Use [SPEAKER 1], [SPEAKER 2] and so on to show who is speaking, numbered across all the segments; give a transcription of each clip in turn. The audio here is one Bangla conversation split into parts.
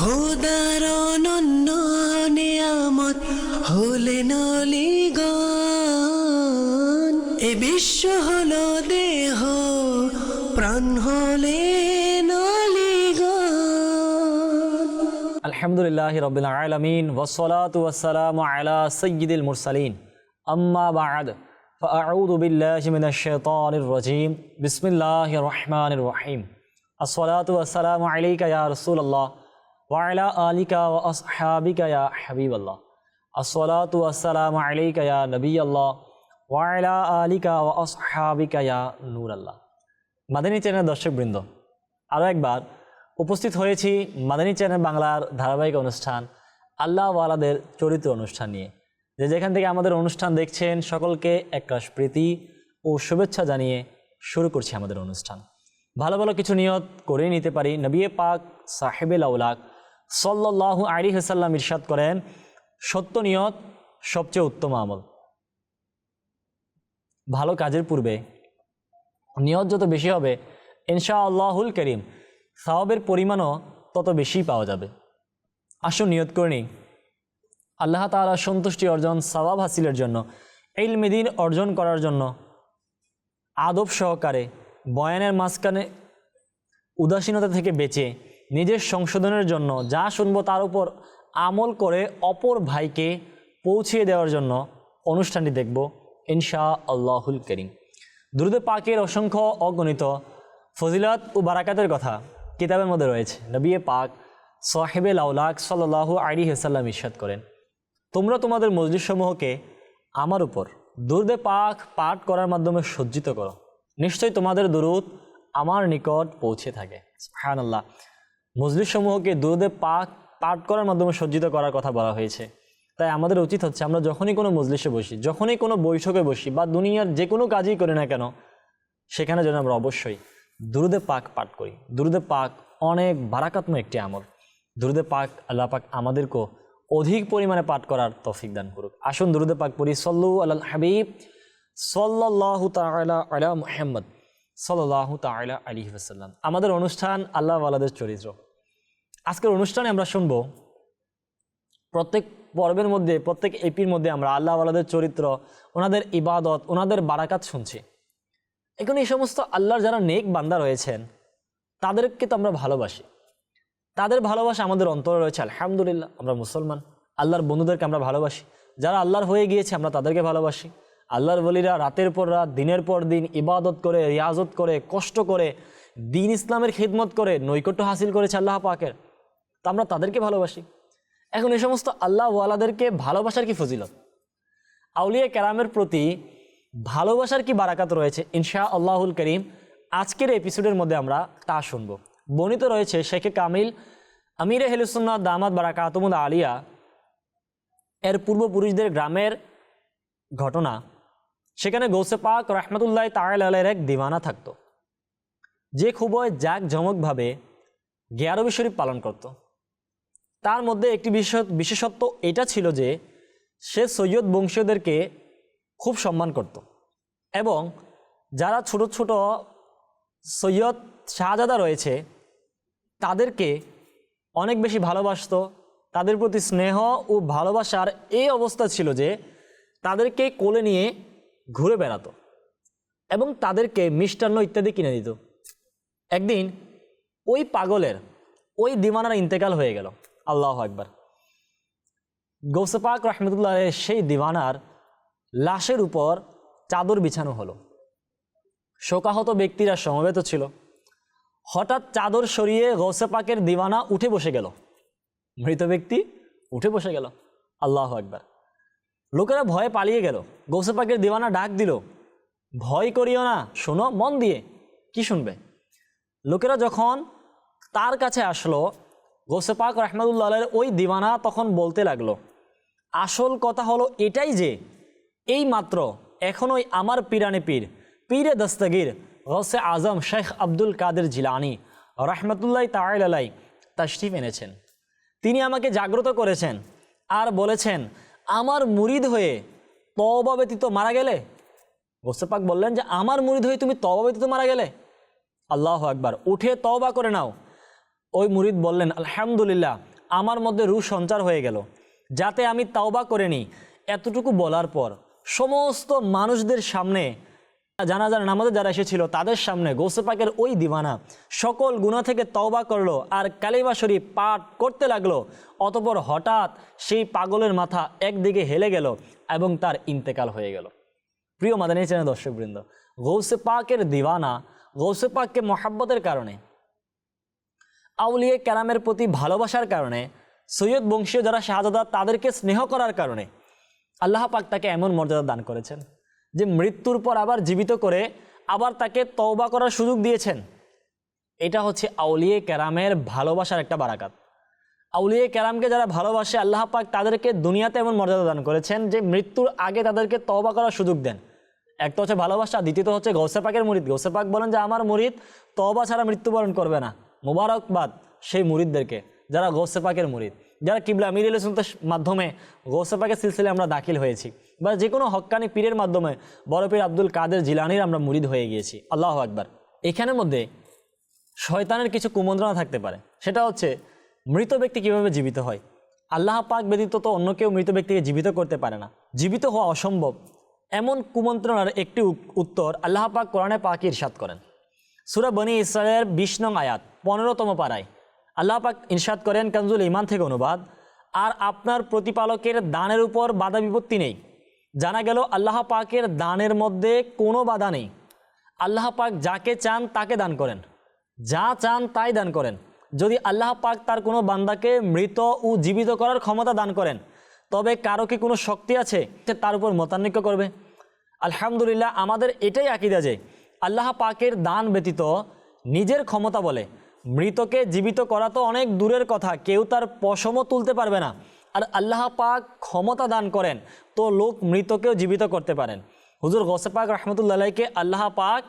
[SPEAKER 1] খোদার অনন্য নিয়ামত হলেন অলিগণ এ বিশ্ব হলো দেহ প্রাণ হলেন অলিগণ
[SPEAKER 2] আলহামদুলিল্লাহ রবিল আলমিন ওসলাত ওয়াসালাম আলা সৈয়দুল মুরসালিন আম্মা বাদ فأعوذ بالله من الشيطان الرجيم بسم الله الرحمن الرحيم الصلاة والسلام عليك يا رسول الله আলিকা নবী আল্লাহ আল্লাহ মাদানী চ্যানেল দর্শকবৃন্দ আরও একবার উপস্থিত হয়েছি মাদানী চ্যানেল বাংলার ধারাবাহিক অনুষ্ঠান আল্লাহ ওয়ালাদের চরিত্র অনুষ্ঠান নিয়ে। যে যেখান থেকে আমাদের অনুষ্ঠান দেখছেন, সকলকে একরাশ প্রীতি ও শুভেচ্ছা জানিয়ে শুরু করছি আমাদের অনুষ্ঠান। ভালো ভালো কিছু নিয়ত করে নিতে পারি। নবিয়ে পাক সাহেবে লাউলাক সল্লাহু আলী হাসাল্লাম ইরশাদ করেন, সত্য নিয়ত সবচেয়ে উত্তম আমল। ভালো কাজের পূর্বে নিয়ত যত বেশি হবে ইনশা আল্লাহুল করিম, সওয়াবের পরিমাণও তত বেশি পাওয়া যাবে। আসুন নিয়ত করে নিই। আল্লাহ তাআলা সন্তুষ্টি অর্জন, সওয়াব হাসিলের জন্য ইলমিদিন অর্জন করার জন্য আদব সহকারে বয়ানের মাঝখানে উদাসীনতা থেকে বেঁচে নিজের সংশোধনের জন্য যা শুনব তার উপর আমল করে অপর ভাইকে পৌঁছিয়ে দেওয়ার জন্য অনুষ্ঠানটি দেখব ইনশা আল্লাহুল করিম। দুরুদে পাকের অসংখ্য অগণিত ফজিলত ও বারাকাতের কথা কিতাবের মধ্যে রয়েছে। নবিয়ে পাক সাহেবে লাউলাক সাল্লাহু আলী হাসাল্লাম ইরশাদ করেন, তোমরা তোমাদের মসজিদসমূহকে আমার উপর দুরুদে পাক পাঠ করার মাধ্যমে সজ্জিত করো। নিশ্চয়ই তোমাদের দুরুদ আমার নিকট পৌঁছে থাকে। হ্যাঁ আল্লাহ মজলিসসমূহকে দুরুদে পাক পাঠ করার মাধ্যমে সজ্জিত করার কথা বলা হয়েছে। তাই আমাদের উচিত হচ্ছে আমরা যখনই কোনো মজলিসে বসি, যখনই কোনো বৈঠকে বসি বা দুনিয়ার যে কোনো কাজই করি না কেন, সেখানে যেন আমরা অবশ্যই দুরুদে পাক পাঠ করি। দুরুদে পাক অনেক বারাকাত্মক একটি আমল। দুরুদে পাক আল্লাহ পাক আমাদেরকেও অধিক পরিমাণে পাঠ করার তৌফিক দান করুক। আসুন দুরুদে পাক পড়ি, সল্লু আল্লাহ হাবিব সাল্লাহ তালা আলা মুহাম্মদ সাল্লাহ তালা আলী ওসাল্লাম আমাদের অনুষ্ঠান আল্লাহ আলাদের চরিত্র। আজকের অনুষ্ঠানে আমরা শুনব, প্রত্যেক পর্বের মধ্যে, প্রত্যেক এপির মধ্যে আমরা আল্লাহ আলাদের চরিত্র, ওনাদের ইবাদত, ওনাদের বারাকাত শুনছি। এখন এই সমস্ত আল্লাহর যারা নেক বান্দা রয়েছেন, তাদেরকে তো আমরা ভালোবাসি। তাদের ভালোবাসা আমাদের অন্তরে রয়েছে, আলহামদুলিল্লাহ, আমরা মুসলমান। আল্লাহর বন্ধুদেরকে আমরা ভালোবাসি। যারা আল্লাহর হয়ে গিয়েছে, আমরা তাদেরকে ভালোবাসি। আল্লাহর বলিরা রাতের পর রাত, দিনের পর দিন ইবাদত করে, রিয়াজত করে, কষ্ট করে, দিন ইসলামের খিদমত করে নৈকট্য হাসিল করেছে আল্লাহ পাকের। তা আমরা তাদেরকে ভালোবাসি। এখন এই সমস্ত আল্লাহ ওয়ালাদেরকে ভালোবাসার কি ফজিলত? আউলিয়া কেরামের প্রতি ভালোবাসার কি বারাকাত রয়েছে? ইনশা আল্লাহুল করিম, আজকের এপিসোডের মধ্যে আমরা তা শুনব। বর্ণিত রয়েছে শেখে কামিল, আমিরে হেলুসুন্না দামাদ বারাকাতমুদ আলিয়া, এর পূর্বপুরুষদের গ্রামের ঘটনা। সেখানে গৌসে পাক রহমতুল্লাহ তাইলের এক দিওয়ানা থাকতো। যে খুবই জাক জমকভাবে গিয়ারবি শরীফ পালন করত। তার মধ্যে একটি বিশেষ বিশেষত্ব এটা ছিল যে সে সৈয়দ বংশীয়দেরকে খুব সম্মান করত। এবং যারা ছোট ছোট সৈয়দ শাহজাদা রয়েছে, তাদেরকে অনেক বেশি ভালোবাসতো। তাদের প্রতি স্নেহ ও ভালোবাসার এই অবস্থা ছিল যে তাদেরকে কোলে নিয়ে ঘুরে বেড়াতো এবং তাদেরকে মিষ্টান্ন ইত্যাদি কিনে দিত। একদিন ওই পাগলের, ওই দিমানার ইন্তেকাল হয়ে গেল। আল্লাহ একবার গৌসপাক রহমতুল্লাহ সেই দিওয়ানার লাশের উপর চাদর বিছানো হলো। শোকাহত ব্যক্তিরা সমবেত ছিল। হঠাৎ চাদর সরিয়ে গৌসে পাকের দিওয়ানা উঠে বসে গেল। মৃত ব্যক্তি উঠে বসে গেল। আল্লাহ একবার লোকেরা ভয়ে পালিয়ে গেল। গৌসে পাকের দিওয়ানা ডাক দিল, ভয় করিও না, শোনো, মন দিয়ে, কি শুনবে? লোকেরা যখন তার কাছে আসলো গোসে পাক রহমতুল্লাহের ওই দিওয়ানা তখন বলতে লাগল, আসল কথা হলো এটাই যে, এই মাত্র এখনই আমার পিরানে পীর, পীরে দস্তগীর গসে আজম শেখ আব্দুল কাদের জিলানি রহমতুল্লাহ তালাই তাশরিফ এনেছেন। তিনি আমাকে জাগ্রত করেছেন আর বলেছেন, আমার মুরিদ হয়ে তবা ব্যতীত মারা গেলে? গোসেপাক বললেন যে, আমার মুরিদ হয়ে তুমি তবা ব্যতীত মারা গেলে? আল্লাহ একবার উঠে তওবা করে নাও। ওই মুরিদ বললেন, আলহামদুলিল্লাহ, আমার মধ্যে রু সঞ্চার হয়ে গেল। যাতে আমি তাওবা করে নিই। এতটুকু বলার পর সমস্ত মানুষদের সামনে জানা জানাজার নামাজে যারা এসেছিল, তাদের সামনে গৌসে পাকের ওই দিওয়ানা সকল গুণা থেকে তওবা করল আর কালিমা শরীফ পাঠ করতে লাগল। অতপর হঠাৎ সেই পাগলের মাথা একদিকে হেলে গেল এবং তার ইন্তেকাল হয়ে গেল। প্রিয় মাদানী চ্যানেল দর্শকবৃন্দ গৌসে পাকের দিওয়ানা গৌসে পাককে মহাব্বতের কারণে আউলিয়ে ক্যারামের প্রতি ভালোবাসার কারণে, সৈয়দ বংশীয় যারা শাহজাদা তাদেরকে স্নেহ করার কারণে আল্লাহ পাক তাকে এমন মর্যাদা দান করেছেন যে মৃত্যুর পর আবার জীবিত করে আবার তাকে তওবা করার সুযোগ দিয়েছেন। এটা হচ্ছে আউলিয়ে ক্যারামের ভালোবাসার একটা বারাকাত। আউলিয়ে ক্যারামকে যারা ভালোবাসে, আল্লাহ পাক তাদেরকে দুনিয়াতে এমন মর্যাদা দান করেছেন যে মৃত্যুর আগে তাদেরকে তওবা করার সুযোগ দেন। এক তো হচ্ছে ভালোবাসা, দ্বিতীয়ত হচ্ছে গৌসে পাকের মুরিদ। গৌসে পাক বলেন যে, আমার মুরিদ তওবা ছাড়া মৃত্যুবরণ করবে না। মোবারকবাদ সেই মুরিদদেরকে, যারা গৌসে পাকের মুরিদ, যারা কিবলা আমির সুলতের মাধ্যমে গৌসে পাকের সিলসিলে আমরা দাখিল হয়েছি বা যে কোনো হক্কানি পীরের মাধ্যমে বড় পীর আব্দুল কাদের জিলানির আমরা মুরিদ হয়ে গিয়েছি। আল্লাহ আকবার। এখানের মধ্যে শয়তানের কিছু কুমন্ত্রণা থাকতে পারে। সেটা হচ্ছে মৃত ব্যক্তি কীভাবে জীবিত হয়? আল্লাহ পাক ব্যতীত তো অন্য কেউ মৃত ব্যক্তিকে জীবিত করতে পারে না। জীবিত হওয়া অসম্ভব। এমন কুমন্ত্রণার একটি উত্তর আল্লাহ পাক কোরআনে পাক ইরশাদ করেন। সুরা বনি ইসরায়েলের বিশ নং আয়াত, পনেরোতম পাড়ায়। আল্লাহ পাক ইরশাদ করেন, কানজুল ইমান থেকে অনুবাদ, আর আপনার প্রতিপালকের দানের উপর বাধা বিপত্তি নেই। জানা গেল আল্লাহ পাকের দানের মধ্যে কোনো বাধা নেই। আল্লাহ পাক যাকে চান তাকে দান করেন। যা চান তাই দান করেন। যদি আল্লাহ পাক তার কোনো বান্দাকে মৃত ও জীবিত করার ক্ষমতা দান করেন, তবে কারও কি কোনো শক্তি আছে সে তার উপর মতান্বিক্য করবে? আলহামদুলিল্লাহ, আমাদের এটাই আকিদা যে আল্লাহ পাকের দান ব্যতীত নিজের ক্ষমতা বলে। মৃতকে জীবিত করা তো অনেক দূরের কথা, কেউ তার পশমও তুলতে পারবে না। আর আল্লাহ পাক ক্ষমতা দান করেন, তো লোক মৃতকেও জীবিত করতে পারেন। হুজুর গোসে পাক রহমতুল্লাহকে আল্লাহ পাক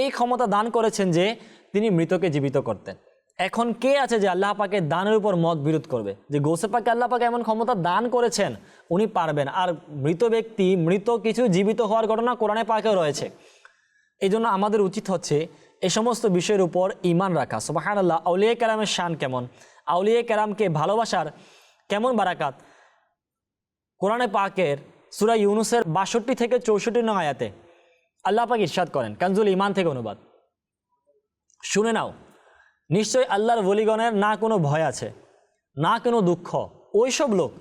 [SPEAKER 2] এই ক্ষমতা দান করেছেন যে, তিনি মৃতকে জীবিত করতেন। এখন কে আছে যে আল্লাহ পাকের দানের উপর মত বিরোধ করবে? যে গোসে পাকে আল্লাহ পাকে এমন ক্ষমতা দান করেছেন, উনি পারবেন। আর মৃত ব্যক্তি, মৃত কিছু জীবিত হওয়ার ঘটনা কোরআনে পাকেও রয়েছে। এই জন্য আমাদের উচিত হচ্ছে এ সমস্ত বিষয়ের উপর ইমান রাখা। সোবাহান আল্লাহ আউলিয়া কেরামের শান কেমন? আউলিয়া কেরামকে ভালোবাসার কেমন বারাকাত? কোরআনে পাকের সুরা ইউনুসের বাষট্টি থেকে চৌষট্টি নং আয়াতে আল্লাহ পাক ইরশাদ করেন, কানজুল ইমান থেকে অনুবাদ। শুনে নাও, নিশ্চয় আল্লাহর বলিগণের না কোনো ভয় আছে, না কোনো দুঃখ। ওইসব লোক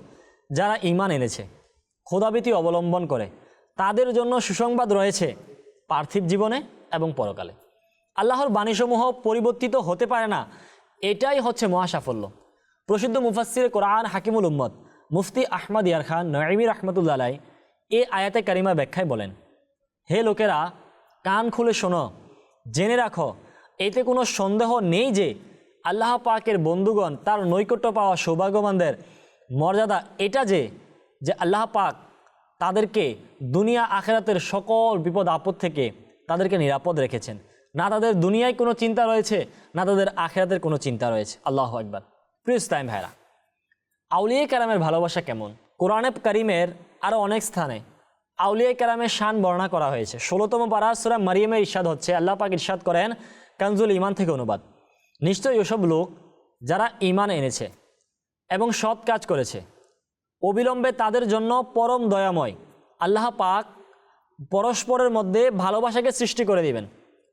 [SPEAKER 2] যারা ইমান এনেছে খোদাবিতি অবলম্বন করে, তাদের জন্য সুসংবাদ রয়েছে। পার্থিব জীবনে এবং পরকালে। আল্লাহর বাণীসমূহ পরিবর্তিত হতে পারে না, এটাই হচ্ছে মহাসাফল্য। প্রসিদ্ধ মুফাসির কোরআন হাকিমুল উম্মদ মুফতি আহমদ ইয়ার খান নঈমি রহমতুল্লাহ এ আয়াতে কারিমা ব্যাখ্যায় বলেন, হে লোকেরা, কান খুলে শোনো, জেনে রাখো, এতে কোনো সন্দেহ নেই যে আল্লাহ পাকের বন্ধুগণ তার নৈকট্য পাওয়া সৌভাগ্যবানদের মর্যাদা এটা যে যে আল্লাহ পাক তাদেরকে দুনিয়া আখেরাতের সকল বিপদ আপদ থেকে তাদেরকে নিরাপদ রেখেছেন। না তাদের দুনিয়ায় কোনো চিন্তা রয়েছে, না তাদের আখেরাতের কোনো চিন্তা রয়েছে। আল্লাহ একবার প্রিয় ইসলাম ভাইরা আউলিয়া কারামের ভালোবাসা কেমন? কোরআনে করিমের আরও অনেক স্থানে আউলিয়া কারামের শান বর্ণনা করা হয়েছে। ষোলোতম পারা মারিয়ামের ইরশাদ হচ্ছে, আল্লাহ পাক ইরশাদ করেন, কানজুল ইমান থেকে অনুবাদ। নিশ্চয়ই ওসব লোক যারা ইমান এনেছে এবং সৎ কাজ করেছে অবিলম্বে তাদের জন্য পরম দয়াময়। আল্লাহ পাক পরস্পরের মধ্যে ভালোবাসাকে সৃষ্টি করে দিবেন।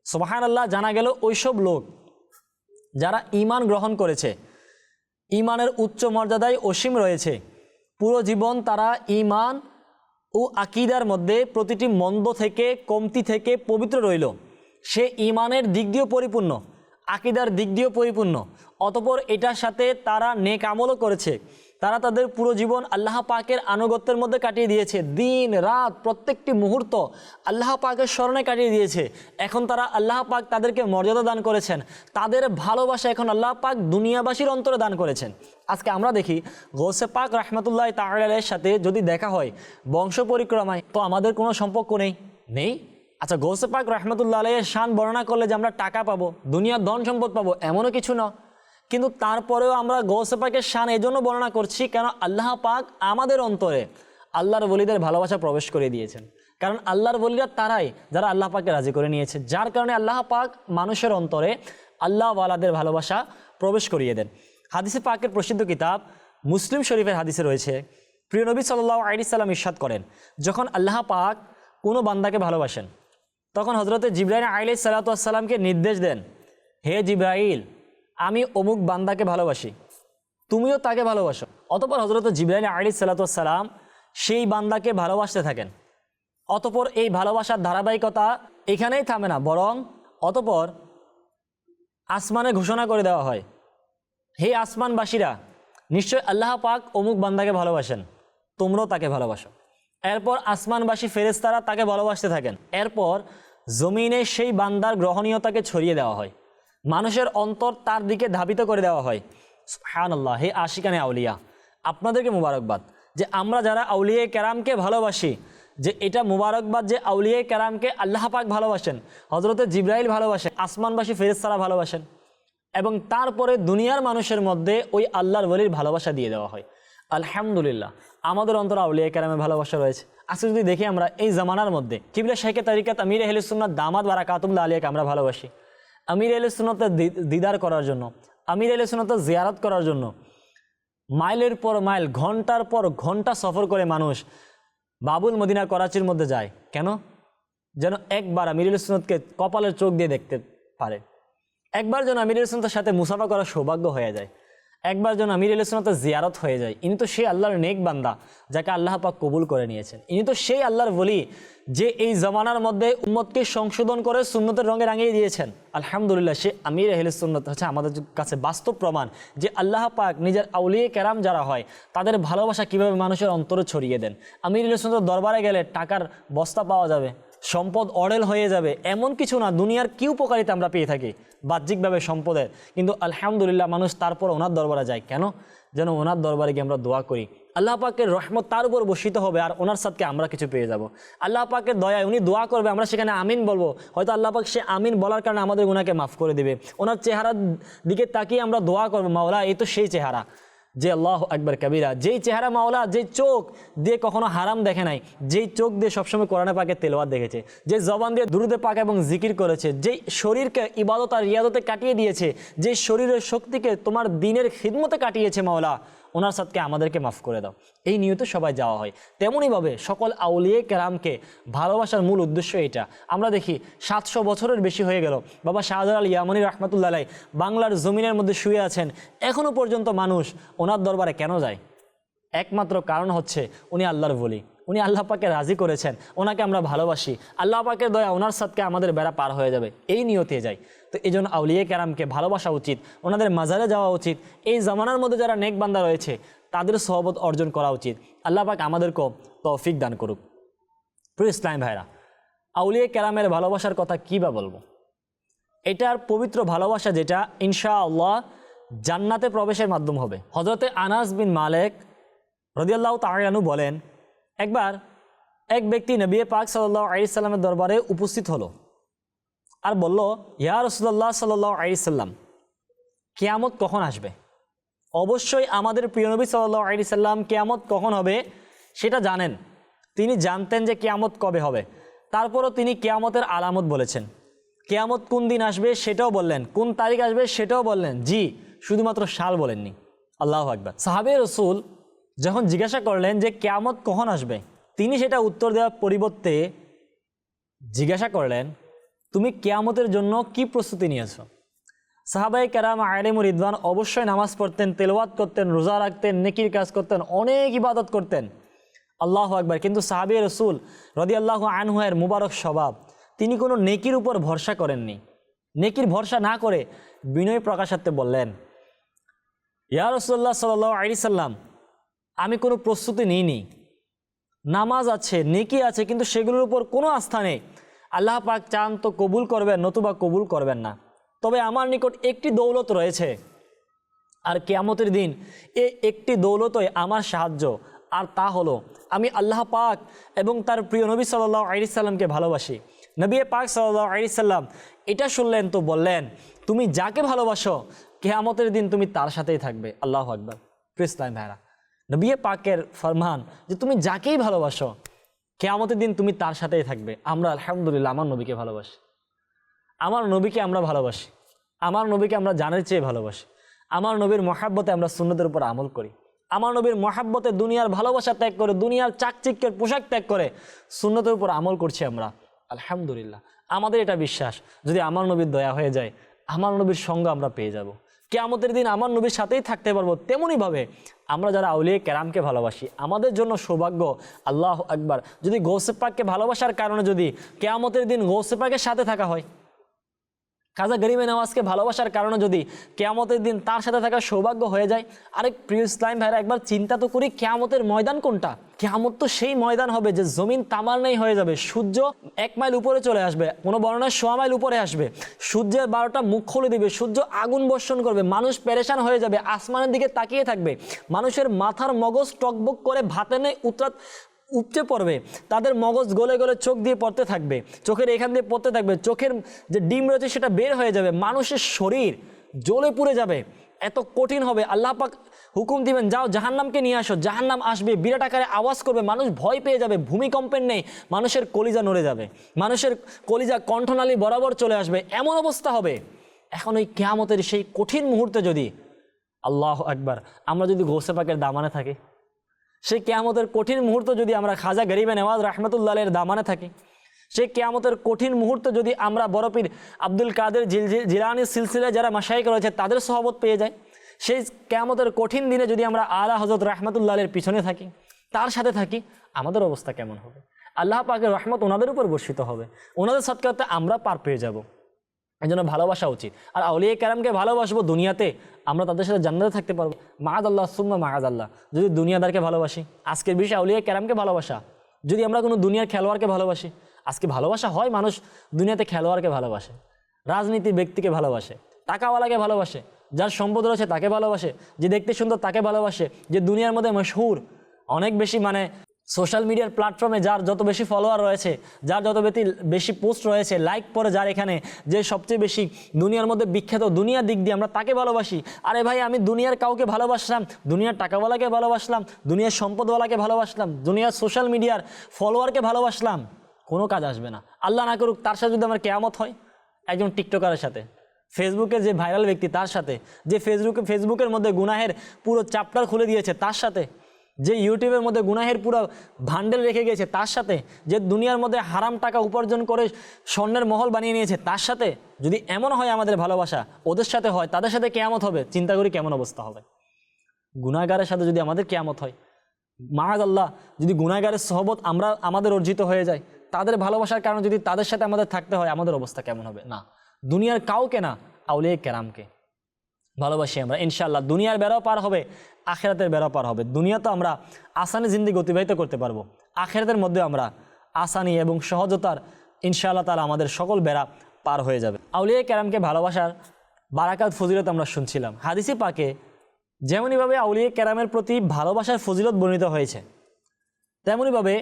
[SPEAKER 2] সোবাহান আল্লাহ জানা গেল ওইসব লোক যারা ইমান গ্রহণ করেছে ইমানের উচ্চ মর্যাদায় অসীম রয়েছে। পুরো জীবন তারা ইমান ও আকিদার মধ্যে প্রতিটি মন্দ থেকে, কমতি থেকে পবিত্র রইল। সে ইমানের দিক দিয়েও পরিপূর্ণ, আকিদার দিক দিয়েও পরিপূর্ণ। অতপর এটার সাথে তারা নেক আমলও করেছে। তারা তাদের পুরো জীবন আল্লাহ পাকের আনুগত্যের মধ্যে কাটিয়ে দিয়েছে। দিন, রাত, প্রত্যেকটি মুহূর্ত আল্লাহ পাকের স্মরণে কাটিয়ে দিয়েছে। এখন তারা আল্লাহ পাক তাদেরকে মর্যাদা দান করেছেন। তাদের ভালোবাসা এখন আল্লাহ পাক দুনিয়াবাসীর অন্তরে দান করেছেন। আজকে আমরা দেখি গৌসে পাক রহমতুল্লাহ তাহলের সাথে যদি দেখা হয় বংশ পরিক্রমায়, তো আমাদের কোনো সম্পর্ক নেই? নেই? আচ্ছা গৌসে পাক রহমতুল্লাহ আলাইয়ের শান বর্ণনা করলে যে আমরা টাকা পাবো, দুনিয়ার ধন সম্পদ পাবো, এমনও কিছু না। কিন্তু তারপরেও আমরা গৌসে পাকের শান এই জন্য বর্ণনা করছি, কেন আল্লাহ পাক আমাদের অন্তরে আল্লাহর বলিদের ভালোবাসা প্রবেশ করে দিয়েছেন। কারণ আল্লাহর বলিরা তারাই যারা আল্লাহ পাককে রাজি করে নিয়েছে, যার কারণে আল্লাহ পাক মানুষের অন্তরে আল্লাহওয়ালাদের ভালোবাসা প্রবেশ করিয়ে দেন। হাদিসে পাকের প্রসিদ্ধ কিতাব মুসলিম শরীফের হাদিসে রয়েছে, প্রিয় নবী সাল্লাহ আলি সাল্লাম ইস্বাদ করেন, যখন আল্লাহ পাক কোনো বান্দাকে ভালোবাসেন, তখন হজরতে জিব্রাইল আইলি সাল্লাতামকে নির্দেশ দেন, হে জিব্রাইল আমি অমুক বান্দাকে ভালোবাসি, তুমিও তাকে ভালোবাসো। অতপর হজরত জিব্রাইল আলী সাল্লাতাম সেই বান্দাকে ভালোবাসতে থাকেন। অতপর এই ভালোবাসার ধারাবাহিকতা এখানেই থামে না, বরং অতপর আসমানে ঘোষণা করে দেওয়া হয়, হে আসমানবাসীরা, নিশ্চয় আল্লাহ পাক অমুক বান্দাকে ভালোবাসেন, তোমরাও তাকে ভালোবাসো। এরপর আসমানবাসী ফেরেস্তারা তাকে ভালোবাসতে থাকেন। এরপর জমিনে সেই বান্দার গ্রহণীয়তাকে ছড়িয়ে দেওয়া হয়। মানুষের অন্তর তার দিকে ধাবিত করে দেওয়া হয়। হ্যাঁ আল্লাহ হে আশিকানে আউলিয়া। আপনাদেরকে মুবারকবাদ যে আমরা যারা আউলিয়া কেরামকে ভালোবাসি, যে এটা মুবারকবাদ যে আউলিয়া কেরামকে আল্লাহ পাক ভালোবাসেন হজরতে জিব্রাইল ভালোবাসেন, আসমানবাসী ফেরেস্তারা ভালোবাসেন এবং তারপরে দুনিয়ার মানুষের মধ্যে ওই আল্লাহর বলির ভালোবাসা দিয়ে দেওয়া হয়। আলহামদুলিল্লাহ, আমাদের অন্তর আউলিয়া কেরামে ভালোবাসা রয়েছে। আজকে যদি দেখি আমরা এই জামানার মধ্যে, কিবলা শেখে তারিকাত আমির আহলুসুন্নাত দামাদ বারা কাতুল্লা আলিয়াকে আমরা ভালোবাসি। আমির আহলুসুন্নতের দিদার করার জন্য, আমির আহলুসুন্নতের জিয়ারত করার জন্য, মাইলের পর মাইল, ঘণ্টার পর ঘণ্টা সফর করে মানুষ বাবুল মদিনা করাচির মধ্যে যায়। কেন? যেন একবার আমির সুনতকে কপালের চোখ দিয়ে দেখতে পারে। একবার যেন আমির সুনতের সাথে মুসাফা করার সৌভাগ্য হয়ে যায়। একবার যেন আমির ইসলামের জিয়ারত হয়ে যায়। ইনি তো সেই আল্লাহর নেক বান্দা, যাকে আল্লাহ পাক কবুল করে নিয়েছেন। ইনি তো সেই আল্লাহর বলি যে এই জমানার মধ্যে উম্মতকে সংশোধন করে সুন্নতের রঙে রাঙিয়ে দিয়েছেন। আলহামদুলিল্লাহ, সে আমির সুন্নত হচ্ছে আমাদের কাছে বাস্তব প্রমাণ যে আল্লাহ পাক নিজের আউলিয়ে কেরাম যারা হয়, তাদের ভালোবাসা কীভাবে মানুষের অন্তরে ছড়িয়ে দেন। আমির সুন্নত দরবারে গেলে টাকার বস্তা পাওয়া যাবে। সম্পদ অডেল হয়ে যাবে, এমন কিছু না, দুনিয়ার কি উপকারিতা আমরা পেয়ে থাকি? বাহ্যিকভাবে সম্পদের। কিন্তু আলহামদুলিল্লাহ মানুষ তারপর ওনার দরবারে যায়। কেন? যেন ওনার দরবারে গিয়ে আমরা দোয়া করি। আল্লাহ পাকের রহমত তার উপর বসিত হবে আর ওনার সাথে আমরা কিছু পেয়ে যাব। আল্লাহ পাকের দয়ায় উনি দোয়া করবে, আমরা সেখানে আমিন বলব। হয়তো আল্লাহ পাক সে আমিন বলার কারণে আমাদের ওনাকে মাফ করে দেবে। ওনার চেহারার দিকে তাকিয়ে আমরা দোয়া করব, মাওলা, এই তো সেই চেহারা। যে আল্লাহ একবার কবিরা। যেই চেহারা মাওলা, যেই চোখ দিয়ে কখনো হারাম দেখে নাই, যেই চোখ দিয়ে সবসময় কোরআনে পাকে তেলোয়ার দেখেছে যে জবান দিয়ে দুরুদে পাক এবং জিকির করেছে, যেই শরীরকে ইবাদত আর রিয়াদতে কাটিয়ে দিয়েছে যে শরীরের শক্তিকে তোমার দিনের খিদমতে কাটিয়েছে মাওলা ওনার সাথে আমাদেরকে মাফ করে দাও। এই নিয়তে সবাই যাওয়া হয়। তেমনইভাবে সকল আউলিয়ে কেরামকে ভালোবাসার মূল উদ্দেশ্য এটা। আমরা দেখি সাতশো বছরের বেশি হয়ে গেল। বাবা শাহজালাল ইয়ামনি রহমতুল্লাহ বাংলার জমিনের মধ্যে শুয়ে আছেন। এখনও পর্যন্ত মানুষ ওনার দরবারে কেন যায়? একমাত্র কারণ হচ্ছে উনি আল্লাহর বলি উনি আল্লাহ পাকে রাজি করেছেন। ওনাকে আমরা ভালোবাসি। আল্লাহ পাকের দয়া ওনার সাথে আমাদের বেড়া পার হয়ে যাবে। এই নিয়তে যাই। তো এই জন্য আউলিয়ে ক্যারামকে ভালোবাসা উচিত, ওনাদের মাজারে যাওয়া উচিত, এই জামানার মধ্যে যারা নেক বান্দা রয়েছে, তাদের সহবত অর্জন করা উচিত। আল্লাহ পাক আমাদেরকেও তৌফিক দান করুক। প্রিয় ইসলাম ভাইরা, আউলিয়ে ক্যারামের ভালোবাসার কথা কী বা বলব? এটার পবিত্র ভালোবাসা যেটা ইনশা আল্লাহ জান্নাতে প্রবেশের মাধ্যম হবে। হজরতে আনাস বিন মালেক রদিয়াল্লাহ তাহানু বলেন, একবার এক ব্যক্তি নবী পাক সাল্লাহ আলিয়াল্লামের দরবারে উপস্থিত হলো। আর বলল, ইয়া রসুল্লাহ সাল্লাহ আলিয়াল্লাম কেয়ামত কখন আসবে? অবশ্যই আমাদের প্রিয় নবী সাল্লাহ আলি সাল্লাম কেয়ামত কখন হবে সেটা জানেন। তিনি জানতেন যে কেয়ামত কবে হবে। তারপরও তিনি কেয়ামতের আলামত বলেছেন। কেয়ামত কোন দিন আসবে সেটাও বললেন, কোন তারিখ আসবে সেটাও বললেন। জি, শুধুমাত্র সাল বলেননি। আল্লাহ আকবর। সাহাবে রসুল যখন জিজ্ঞাসা করলেন যে কেয়ামত কখন আসবে, তিনি সেটা উত্তর দেওয়ার পরিবর্তে জিজ্ঞাসা করলেন তুমি কেয়ামতের জন্য কি প্রস্তুতি নিয়েছো? সাহাবাই কেরাম আয়লিম রিদওয়ান অবশ্যই নামাজ পড়তেন, তেলওয়াত করতেন, রোজা রাখতেন, নেকির কাজ করতেন, অনেক ইবাদত করতেন। আল্লাহ আকবার। কিন্তু সাহাবি রসুল রদি আল্লাহ আনহুয়ের মুবারক স্বভাব, তিনি কোনো নেকির উপর ভরসা করেননি। নেকির ভরসা না করে বিনয় প্রকাশার্থে বললেন, ইয়া রসুল্লাহ সাল্লাহ আলি সাল্লাম, আমি কোনো প্রস্তুতি নিইনি। নামাজ আছে, নেকি আছে, কিন্তু সেগুলোর উপর কোনো আস্থা নেই। আল্লাহ পাক চান তো কবুল করবেন, নতুবা কবুল করবেন না। তবে আমার নিকট একটি দৌলত রয়েছে। আর কেয়ামতের দিন এ একটি দৌলতই আমার সাহায্য। আর তা হলো, আমি আল্লাহ পাক এবং তার প্রিয় নবী সাল্লাহ আলি সাল্লামকে ভালোবাসি। নবী পাক সাল্লাহ আলি সাল্লাম এটা শুনলেন তো বললেন, তুমি যাকে ভালোবাসো, কেয়ামতের দিন তুমি তার সাথেই থাকবে। আল্লাহ আকবর। প্রিসলাম ভাইরা। নবী পাকের ফরমান যে, তুমি যাকেই ভালোবাসো কেয়ামতের দিন তুমি তার সাথেই থাকবে। আমরা আলহামদুলিল্লাহ আমার নবীকে ভালোবাসি। আমার নবীকে আমরা ভালোবাসি। আমার নবীকে আমরা জানের চেয়ে ভালোবাসি। আমার নবীর মহাব্বতে আমরা সুন্নতের উপর আমল করি। আমার নবীর মহাব্বতে দুনিয়ার ভালোবাসা ত্যাগ করে, দুনিয়ার চাকচিক্যের পোশাক ত্যাগ করে সুন্নতের উপর আমল করছি আমরা। আলহামদুলিল্লাহ। আমাদের এটা বিশ্বাস, যদি আমার নবীর দয়া হয়ে যায়, আমার নবীর সঙ্গ আমরা পেয়ে যাব। কেয়ামতের দিন আমার নবীর সাথেই থাকতে পারব তেমনইভাবে আমরা যারা আউলিয়া কেরামকে ভালোবাসি, আমাদের জন্য সৌভাগ্য, আল্লাহ একবার যদি গৌসে পাককে ভালোবাসার কারণে যদি কেয়ামতের দিন গৌসে পাকের সাথে থাকা হয় খাজা গরিবে নওয়াজকে ভালোবাসার কারণে যদি কেয়ামতের দিন তার সাথে থাকার সৌভাগ্য হয়ে যায়, আরেক প্রিয় ইসলাম ভাইরা, একবার চিন্তা তো করি কেয়ামতের ময়দান কোনটা? কেয়ামত তো সেই ময়দান হবে যে জমিন তামার নেই হয়ে যাবে, সূর্য এক মাইল উপরে চলে আসবে, কোনো বর্ণায় সোয়া মাইল উপরে আসবে, সূর্যের বারোটা মুখ খুলে দিবে, সূর্য আগুন বর্ষণ করবে, মানুষ পেরেশান হয়ে যাবে, আসমানের দিকে তাকিয়ে থাকবে, মানুষের মাথার মগজ টকবক করে ভাতে নেই উতরাত উপচে পড়বে, তাদের মগজ গলে গলে চোখ দিয়ে পড়তে থাকবে, চোখের এখান দিয়ে পড়তে থাকবে, চোখের যে ডিম রয়েছে সেটা বের হয়ে যাবে, মানুষের শরীর জ্বলে পুড়ে যাবে, এত কঠিন হবে। আল্লাহ পাক হুকুম দিবেন, যাও জাহান্নামকে নিয়ে আসো, জাহান্নাম আসবে, বিরাট আকারে আওয়াজ করবে, মানুষ ভয় পেয়ে যাবে, ভূমিকম্পের নেই, মানুষের কলিজা নড়ে যাবে, মানুষের কলিজা কণ্ঠনালী বরাবর চলে আসবে, এমন অবস্থা হবে। এখন ওই কেয়ামতের সেই কঠিন মুহূর্তে যদি আল্লাহ একবার আমরা যদি গোসে পাকের দামানে থাকি সেই কেয়ামতের কঠিন মুহূর্ত যদি আমরা খাজা গরিবে নেওয়াজ রাহমাতুল্লাহের দামানে থাকি সেই কেয়ামতের কঠিন মুহূর্ত যদি আমরা বরফির আব্দুল কাদের জিল জিলানি সিলসিলায় যারা মাসাইক রয়েছে, তাদের সহবত পেয়ে যায়। সেই কেয়ামতের কঠিন দিনে যদি আমরা আলা হজরত রাহমাতুল্লাহের পিছনে থাকি, তার সাথে থাকি, আমাদের অবস্থা কেমন হবে? আল্লাহ পাকের রহমত ওনাদের উপর বর্ষিত হবে। ওনাদের সৎকারতে আমরা পার পেয়ে যাব। এই জন্য ভালোবাসা উচিত। আর আউলিয়া ক্যারামকে ভালোবাসবো দুনিয়াতে, আমরা তাদের সাথে জান্নাতে থাকতে পারব। মাহাদ আল্লাহ সুম্মা মাহাদ আল্লাহ যদি দুনিয়াদারকে ভালোবাসি, আজকের বিষয়ে আউলিয়া ক্যারামকে ভালোবাসা। যদি আমরা কোনো দুনিয়ার খেলোয়াড়কে ভালোবাসি, আজকে ভালোবাসা হয় মানুষ দুনিয়াতে খেলোয়াড়কে ভালোবাসে, রাজনীতি ব্যক্তিকে ভালোবাসে, টাকাওয়ালাকে ভালোবাসে, যার সম্পদ রয়েছে তাকে ভালোবাসে, যে দেখতে সুন্দর তাকে ভালোবাসে, যে দুনিয়ার মধ্যে মশহুর, অনেক বেশি মানে সোশ্যাল মিডিয়ার প্ল্যাটফর্মে যার যত বেশি ফলোয়ার রয়েছে, যার যত বেশি বেশি পোস্ট রয়েছে, লাইক পরে যার এখানে যে সবচেয়ে বেশি দুনিয়ার মধ্যে বিখ্যাত দুনিয়ার দিক দিয়ে আমরা তাকে ভালোবাসি। আরে ভাই, আমি দুনিয়ার কাউকে ভালোবাসলাম, দুনিয়ার টাকাওয়ালাকে ভালোবাসলাম, দুনিয়ার সম্পদওয়ালাকে ভালোবাসলাম, দুনিয়ার সোশ্যাল মিডিয়ার ফলোয়ারকে ভালোবাসলাম, কোনো কাজ আসবে না। আল্লাহ না করুক, তার সাথে যদি আমার কেয়ামত হয়, একজন টিকটকারের সাথে, ফেসবুকের যে ভাইরাল ব্যক্তি তার সাথে, যে ফেসবুকে, ফেসবুকের মধ্যে গুনাহের পুরো চ্যাপ্টার খুলে দিয়েছে তার সাথে যে ইউটিউবের মধ্যে গুনাহের পুরো ভান্ডেল রেখে গিয়েছে, তার সাথে যে দুনিয়ার মধ্যে হারাম টাকা উপার্জন করে স্বর্ণের মহল বানিয়ে নিয়েছে, তার সাথে যদি এমন হয় আমাদের ভালোবাসা, ওদের সাথে হয়, তাদের সাথে কেয়ামত হবে, চিন্তা করি কেমন অবস্থা হবে। গুনাগারের সাথে যদি আমাদের কেয়ামত হয় মাহাজ আল্লাহ যদি গুনাগারের সহবত আমরা, আমাদের অর্জিত হয়ে যায়, তাদের ভালোবাসার কারণে যদি তাদের সাথে আমাদের থাকতে হয়, আমাদের অবস্থা কেমন হবে? না। দুনিয়ার কাউকে না আউলিয়া কেরামকে ভালোবাসি আমরা। ইনশাল্লাহ দুনিয়ার বেড়াও পার হবে, আখেরাতের বেড়াও পার হবে। দুনিয়া তো আমরা আসানি জিন্দিগি অতিবাহিত করতে পারব। আখেরাতের মধ্যে আমরা আসানি এবং সহজতার ইনশাআল্লাহ তারা আমাদের সকল বেড়া পার হয়ে যাবে। আউলিয়া ক্যারামকে ভালোবাসার বারাকাত ফজিলত আমরা শুনছিলাম। হাদিসি পাকে যেমনইভাবে আউলিয়া ক্যারামের প্রতি ভালোবাসার ফজিলত বর্ণিত হয়েছে, তেমনইভাবে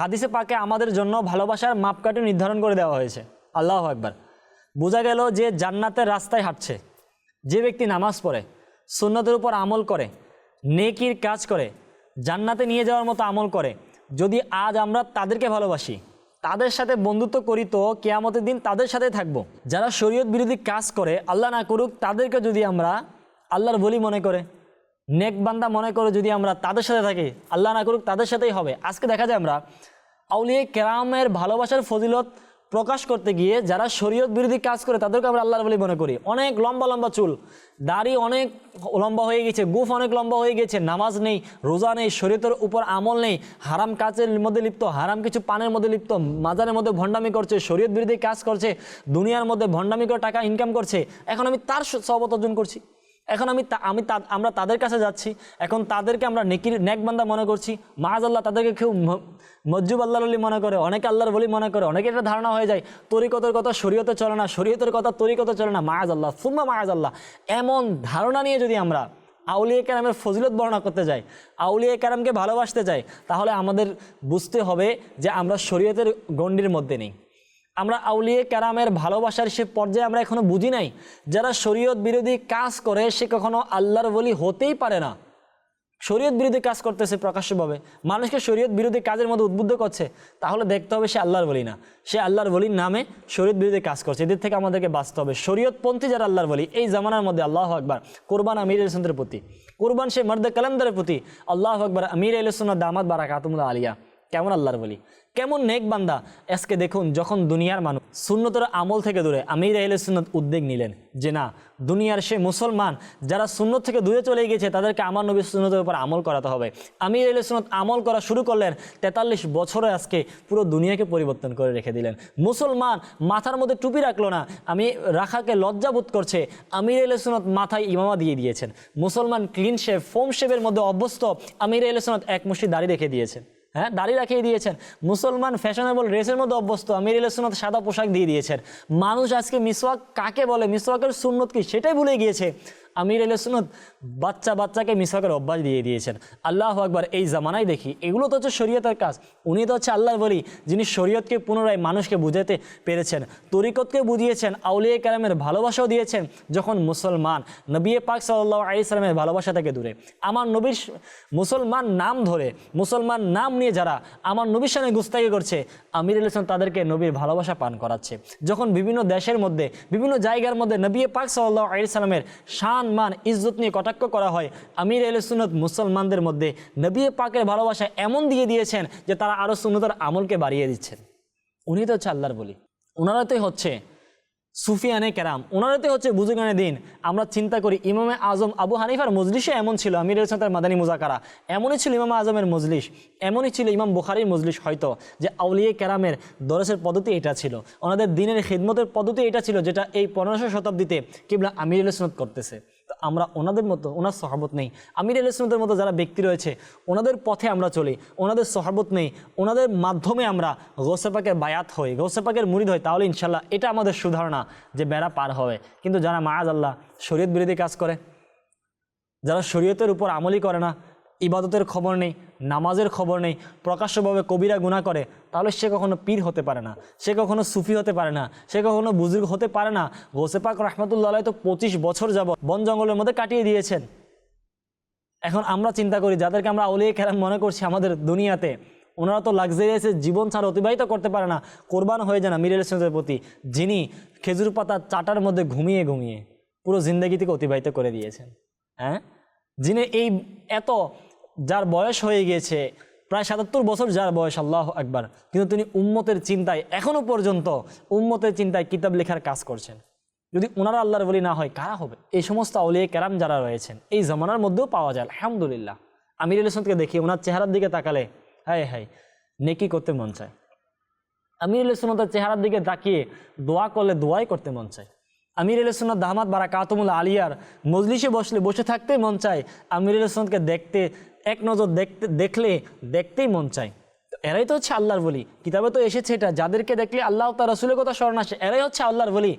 [SPEAKER 2] হাদিসে পাকে আমাদের জন্য ভালোবাসার মাপকাঠি নির্ধারণ করে দেওয়া হয়েছে। আল্লাহ একবার বোঝা গেল যে জান্নাতের রাস্তায় হাঁটছে। যে ব্যক্তি নামাজ পড়ে, সুন্নতের উপর আমল করে, নেকির কাজ করে, জান্নাতে নিয়ে যাওয়ার মতো আমল করে, যদি আজ আমরা তাদেরকে ভালোবাসি, তাদের সাথে বন্ধুত্ব করি তো কেয়ামতের দিন তাদের সাথে থাকব। যারা শরীয়ত বিরোধী কাজ করে, আল্লাহ না করুক, তাদেরকে যদি আমরা আল্লাহর বলি মনে করে, নেক বান্দা মনে করে যদি আমরা তাদের সাথে থাকি, আল্লাহ না করুক তাদের সাথেই হবে। আজকে দেখা যায় আমরা আউলিয়া কেরামের ভালোবাসার ফজিলত প্রকাশ করতে গিয়ে যারা শরীয়ত বিরোধী কাজ করে, তাদেরকে আমরা আল্লাহর বলি মনে করি। অনেক লম্বা লম্বা চুল, দাড়ি অনেক লম্বা হয়ে গেছে, গুফ অনেক লম্বা হয়ে গেছে, নামাজ নেই, রোজা নেই, শরীয়তের উপর আমল নেই, হারাম কাজের মধ্যে লিপ্ত, হারাম কিছু পানের মধ্যে লিপ্ত, মাজারের মধ্যে ভণ্ডামি করছে, শরীয়ত বিরোধী কাজ করছে, দুনিয়ার মধ্যে ভণ্ডামি করে টাকা ইনকাম করছে, এখন আমি তার সহবত অর্জন করছি। এখন আমি আমি আমরা তাদের কাছে যাচ্ছি। এখন তাদেরকে আমরা নেকির নেকবান্দা মনে করছি। মাজ আল্লাহ তাদেরকে কেউ মজ্জুব আল্লাহর বলি মনে করে, অনেকে আল্লাহর বলি মনে করে অনেকে এটা ধারণা হয়ে যায়, তরিকতের কথা শরীয়তে চলে না, শরীয়তের কথা তরিকতে চলে না মায়াজ আল্লাহ, সুম্মা মায়াজ আল্লাহ। এমন ধারণা নিয়ে যদি আমরা আউলিয়া কেরামের ফজিলত বর্ণনা করতে যাই, আউলিয়া কেরামকে ভালোবাসতে যাই, তাহলে আমাদের বুঝতে হবে যে আমরা শরীয়তের গণ্ডির মধ্যে নেই। আমরা আউলিয়ে ক্যারামের ভালোবাসার সে পর্যায়ে আমরা এখনও বুঝি নাই। যারা শরীয়ত বিরোধী কাজ করে, সে কখনো আল্লাহর বলি হতেই পারে না। শরীয়ত বিরোধী কাজ করতেছে প্রকাশ্যভাবে। মানুষকে শরীয়ত বিরোধী কাজের মধ্যে উদ্বুদ্ধ করছে, তাহলে দেখতে হবে সে আল্লাহর বলি না। সে আল্লাহর বলির নামে শরীয়ত বিরোধী কাজ করছে। এদের থেকে আমাদেরকে বাঁচতে হবে। শরীয়তপন্থী যারা আল্লাহর বলি এই জামানার মধ্যে আল্লাহ আকবার, কোরবান আমির ইসলামের প্রতি। কোরবান সে মর্দ কালামদারের প্রতি, আল্লাহ আকবার আমির ইসলাম দামাদ বারাকাতুমুল্লাহ আলিয়া। কেমন আল্লাহর বলি? কেমন নেক বান্দা? আজকে দেখুন, যখন দুনিয়ার মানুষ সুন্নতের আমল থেকে দূরে, আমির আহলে সুন্নত উদ্যোগ নিলেন যে না, দুনিয়ার সে মুসলমান যারা সুন্নত থেকে দূরে চলে গিয়েছে, তাদেরকে আমার নবী সুন্নতের উপর আমল করাতে হবে। আমির আহলে সুন্নত আমল করা শুরু করলেন, তেতাল্লিশ বছরে আজকে পুরো দুনিয়াকে পরিবর্তন করে রেখে দিলেন। মুসলমান মাথার মধ্যে টুপি রাখল না, আমি রাখাকে লজ্জাবোধ করছে, আমির আহলে সুন্নত মাথায় ইমামা দিয়ে দিয়েছেন। মুসলমান ক্লিন শেভ ফোম শেভের মধ্যে অভ্যস্ত, আমির আহলে সুন্নত এক মুষ্টি দাড়ি রেখে দিয়েছেন। হ্যাঁ দাড়ি রাখিয়ে দিয়েছেন। মুসলমান ফ্যাশনেবল ড্রেসের মধ্যে অভ্যস্ত। আমির ইলেসুনাথ সাদা পোশাক দিয়ে দিয়েছেন। মানুষ আজকে মিসওয়াক কাকে বলে? মিসওয়াকের সুন্নত কি? সেটাই ভুলে গিয়েছে। আমির ইলেসুনত বাচ্চা বাচ্চাকে মিসওয়াকের অভ্যাস দিয়ে দিয়েছেন। আল্লাহ আকবার, এই জামানায় দেখি, এগুলো তো হচ্ছে শরীয়তের কাজ। উনি তো হচ্ছে আল্লাহর বলি যিনি শরীয়তকে পুনরায় মানুষকে বুঝাতে পেরেছেন, তরিকতকে বুঝিয়েছেন, আউলিয়া কালামের ভালোবাসাও দিয়েছেন, যখন মুসলমান নবী পাক সাল্লাহ আলি সালামের ভালোবাসা থেকে দূরে। আমার নবীর মুসলমান নাম ধরে, মুসলমান নাম নিয়ে যারা আমার নবীর সামনে গুস্তাগি করছে, আমির ইসলাম তাদেরকে নবীর ভালোবাসা পান করাচ্ছে। যখন বিভিন্ন দেশের মধ্যে, বিভিন্ন জায়গার মধ্যে নবী পাক সাল্লাহ আলি সালামের শান মান, ইজ্জত নিয়ে কটাক্ষ করা হয়। আমির আল সুনত মুসলমানদের মধ্যে নবী পাকের ভালোবাসা এমন দিয়ে দিয়েছেন যে তারা আরও সুন্নতার আমলকে বাড়িয়ে দিচ্ছেন। উনি তো হচ্ছে আল্লাহর বলি। ওনারা তোই হচ্ছে সুফিয়ানে কেরাম। ওনারাতে হচ্ছে বুজুগানে দিন। আমরা চিন্তা করি ইমামে আজম আবু হানিফার মজলিসে এমন ছিল, আমির তার মাদানী মুজাকারা। এমনই ছিল ইমাম আজমের মজলিস। এমনই ছিল ইমাম বুখারির মজলিস হয়তো, যে আউলিয়া কেরামের দরসের পদ্ধতি এটা ছিল। ওনাদের দিনের খিদমতের পদ্ধতি এটা ছিল, যেটা এই পনেরোশো শতাব্দীতে কিবলা আমির সুনত করতেছে। আমরা ওনাদের মতো, ওনার সহবত নেই। আমির ইসলামদের মতো যারা ব্যক্তি রয়েছে, ওনাদের পথে আমরা চলি, ওনাদের সহবত নেই, ওনাদের মাধ্যমে আমরা গৌসেপাকের বায়াত হই গৌসেপাকের মুরিদ হই, তাহলে ইনশাল্লাহ এটা আমাদের সুধারণা যে বেড়া পার হবে। কিন্তু যারা মায়াজ আল্লাহ শরীয়ত বিরোধী কাজ করে, যারা শরীয়তের উপর আমলই করে না, ইবাদতের খবর নেই, নামাজের খবর নেই, প্রকাশ্যভাবে কবিরা গুণা করে তাহলে সে কখনো পীর হতে পারে না, সে কখনো সুফি হতে পারে না, সে কখনো বুজুর্গ হতে পারে না। গোসেপাক রহমতুল্লাহ তো পঁচিশ বছর যাব বন জঙ্গলের মধ্যে কাটিয়ে দিয়েছেন। এখন আমরা চিন্তা করি, যাদেরকে আমরা আউলিয়া কেরাম মনে করছি আমাদের দুনিয়াতে, ওনারা তো লাক্সারিয়াসের জীবন ছাড়া অতিবাহিত করতে পারে না, কোরবান হয়ে যায় না আমির ইসলামের প্রতি, যিনি খেজুর পাতা চাটার মধ্যে ঘুমিয়ে ঘুমিয়ে পুরো জিন্দগি থেকে অতিবাহিত করে দিয়েছেন। হ্যাঁ? যিনি এই এত, যার বয়স হয়ে গিয়েছে প্রায় সাতাত্তর বছর যার বয়স, আল্লাহ একবার কিন্তু তিনি উম্মতের চিন্তায় এখনও পর্যন্ত উম্মতের চিন্তায় কিতাব লেখার কাজ করছেন। যদি ওনারা আল্লাহর বলি না হয়, কারা হবে? এই সমস্ত আউলিয়া কেরাম যারা রয়েছেন, এই জমানার মধ্যেও পাওয়া যায়, আলহামদুলিল্লাহ। আমির ইসলামকে দেখি ওনার চেহারার দিকে তাকালে, হায় হায়, নেকি করতে মন চায়। আমির ইসলামের চেহারার দিকে তাকিয়ে দোয়া করলে দোয়াই করতে মন চায়। আমির ইসলাম দাহমাদ বারা কাতমুল আলিয়ার মজলিসে বসলে, বসে থাকতে মন চায়। আমির ইসলামকে দেখতে এক নজর দেখতে, দেখলে, দেখতেই মন চায়। এরাই তো হচ্ছে আল্লাহর বলি। কিতাবে তো এসেছে এটা, যাদেরকে দেখলে আল্লাহ তার রসুলের কথা স্মরণ আসে, এরাই হচ্ছে আল্লাহর বলি।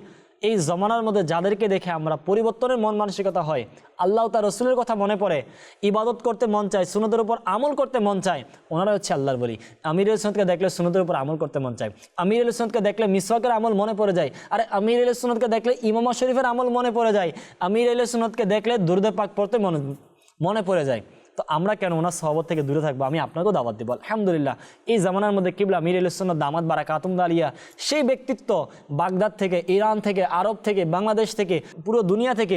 [SPEAKER 2] এই জমানার মধ্যে যাদেরকে দেখে আমরা পরিবর্তনের মন মানসিকতা হয়, আল্লাহ তার রসুলের কথা মনে পড়ে। ইবাদত করতে মন চায় সুনদের উপর আমল করতে মন চায় ওনারা হচ্ছে আল্লাহর বলি। আমির সুনতকে দেখলে সুনদের উপর আমল করতে মন চায়। আমির সুনতকে দেখলে মিসওয়াকের আমল মনে পড়ে যায়। আরে আমির সুনতকে দেখলে ইমামা শরীফের আমল মনে পড়ে যায়। আমির সুনতকে দেখলে দুর্দে পাক পড়তে মনে মনে পড়ে যায়। তো আমরা কেন ওনার সহবত থেকে দূরে থাকব? আমি আপনাকেও দাওয়াত দিব। আলহামদুলিল্লাহ, এই জামানার মধ্যে কিবলা, মির ইসলাম দামাত বারা কাতুম আলিয়া সেই ব্যক্তিত্ব বাগদাদ থেকে, ইরান থেকে, আরব থেকে, বাংলাদেশ থেকে, পুরো দুনিয়া থেকে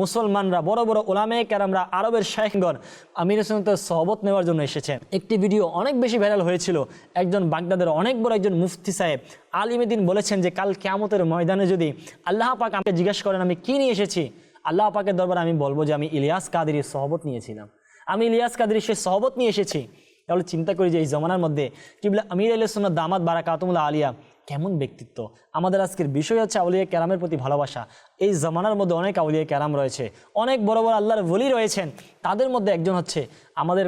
[SPEAKER 2] মুসলমানরা, বড় বড় ওলামে ক্যারামরা আরবের শেখগণ আমির ইসলামের সহবত নেওয়ার জন্য এসেছেন একটি ভিডিও অনেক বেশি ভাইরাল হয়েছিল। একজন বাগদাদের অনেক বড় একজন মুফতি সাহেব আলিমেদিন বলেছেন যে, কাল কেয়ামতের ময়দানে যদি আল্লাহ পাক আমাকে জিজ্ঞেস করেন, আমি কী নিয়ে এসেছি? আল্লাহ পাকের দরবারে আমি বলব যে, আমি ইলিয়াস কাদির সহবত নিয়েছিলাম। আমি ইলিয়াস কাদির সে সহবত নিয়ে এসেছি। তাহলে চিন্তা করি যে এই জমানার মধ্যে কিবলা আমির আলিয়া দামাত বারা কাতুমুল্লা আলিয়া কেমন ব্যক্তিত্ব? আমাদের আজকের বিষয় হচ্ছে আউলিয়া ক্যারামের প্রতি ভালোবাসা। এই জমানার মধ্যে অনেক আউলিয়া ক্যারাম রয়েছে। অনেক বড় বড় আল্লাহর বলি রয়েছেন। তাদের মধ্যে একজন হচ্ছে আমাদের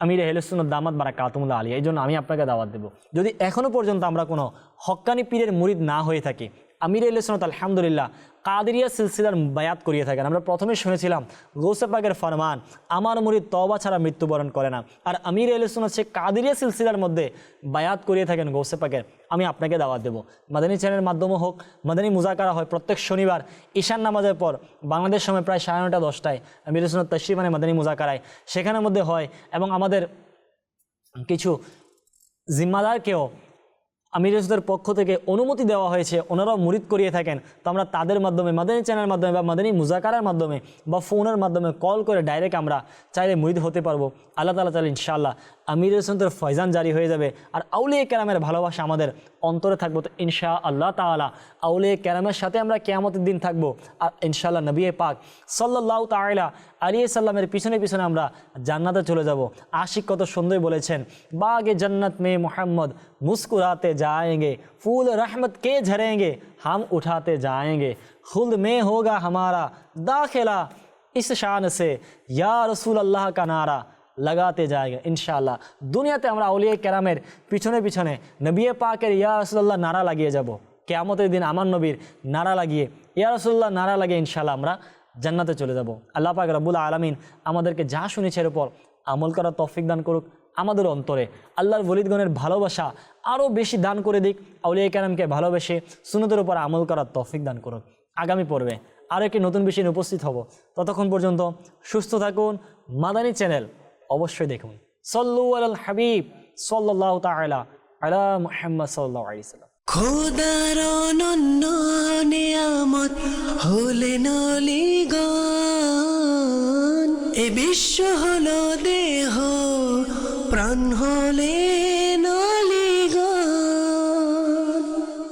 [SPEAKER 2] আমির হেলসুন দামাত বারা কাতুমুল্লা আলী এই জন্য আমি আপনাকে দাওয়াত দেবো। যদি এখনও পর্যন্ত আমরা কোনো হক্কানি পীরের মুরিদ না হয়ে থাকি আমির ইসনত আলহামদুলিল্লাহ, কাদেরিয়া সিলসিলার বায়াত করিয়ে থাকেন। আমরা প্রথমে শুনেছিলাম পাকের ফরমান, আমার মুরিদ তবা ছাড়া মৃত্যুবরণ করে না। আর আমির ইসনত সে কাদেরিয়া সিলসিলার মধ্যে বায়াত করিয়ে থাকেন পাকের। আমি আপনাকে দাওয়াত দেবো। মাদানী চ্যানেলের মাধ্যমে হোক, মাদানী মুজাকারা হয়, প্রত্যেক শনিবার ঈশান নামাজের পর, বাংলাদেশ সময় প্রায় সাড়ে নটা দশটায় আমির ইসনত তশ্রিমানে মাদানী মুজাকারায়। সেখানের মধ্যে হয় এবং আমাদের কিছু জিম্মাদারকেও আমির রসুদের পক্ষ থেকে অনুমতি দেওয়া হয়েছে, ওনারাও মুরিদ করিয়ে থাকেন। তো আমরা তাদের মাধ্যমে, মাদানী চ্যানেলের মাধ্যমে বা মাদানী মুজাকারার মাধ্যমে বা ফোনের মাধ্যমে কল করে ডাইরেক্ট আমরা চাইলে মুরিদ হতে পারব। আল্লাহ তালা চাইলে ইনশাআল্লাহ আমির রসুদের ফয়জান জারি হয়ে যাবে আর আউলিয়া ক্যারামের ভালোবাসা আমাদের অন্তরে থাকবো তো ইনশা আল্লাহ তালা আউলিয়া ক্যারামের সাথে আমরা কেয়ামতের দিন থাকবো আর ইনশাআল্লাহ নবী পাক সাল্লাহ তাইলা আলিয়া সাল্লামের পিছনে পিছনে আমরা জান্নাতে চলে যাব আশিক কত সুন্দর বলেছেন বাগে जन्नत में मोहम्मद मुस्कुराते जाएंगे फूल रहमत के झरेंगे हम उठाते जाएंगे खुद में होगा हमारा दाखिला इस शान से या रसूल अल्लाह का नारा লাগাতে জায়গা ইনশাআল্লাহ। দুনিয়াতে আমরা আউলিয়া কেরামের পিছনে পিছনে নবিয়ে পাকের ইয়া রসুল্লাহ নারা লাগিয়ে যাব। কেয়ামতের দিন আমার নবীর নারা লাগিয়ে, ইয়া রসুল্লাহ নারা লাগিয়ে ইনশাআল্লাহ আমরা জান্নাতে চলে যাব। আল্লাহ পাক রব্বুল আলমিন আমাদেরকে যা শুনেছে এর উপর আমল করার তৌফিক দান করুক আমাদের অন্তরে। আল্লাহর বলিদগণের ভালোবাসা আরও বেশি দান করে দিক, আউলিয়া কালামকে ভালোবেসে সুনদের উপর আমল করার তৌফিক দান করুক। আগামী পর্বে আরও একটি নতুন বিষয় উপস্থিত হব। ততক্ষণ পর্যন্ত সুস্থ থাকুন, মাদানী চ্যানেল। অবশ্যই দেখুন। সল্লু আল হাবিব সাল্লাহ তালা আলা মুহাম্মদ সাল্লাহ আলি সাল্লাম।
[SPEAKER 1] খোদার অনন্য, নিয়ামত হলেন অলিগণ এ বিশ্ব হলো দেহ, প্রাণ হলে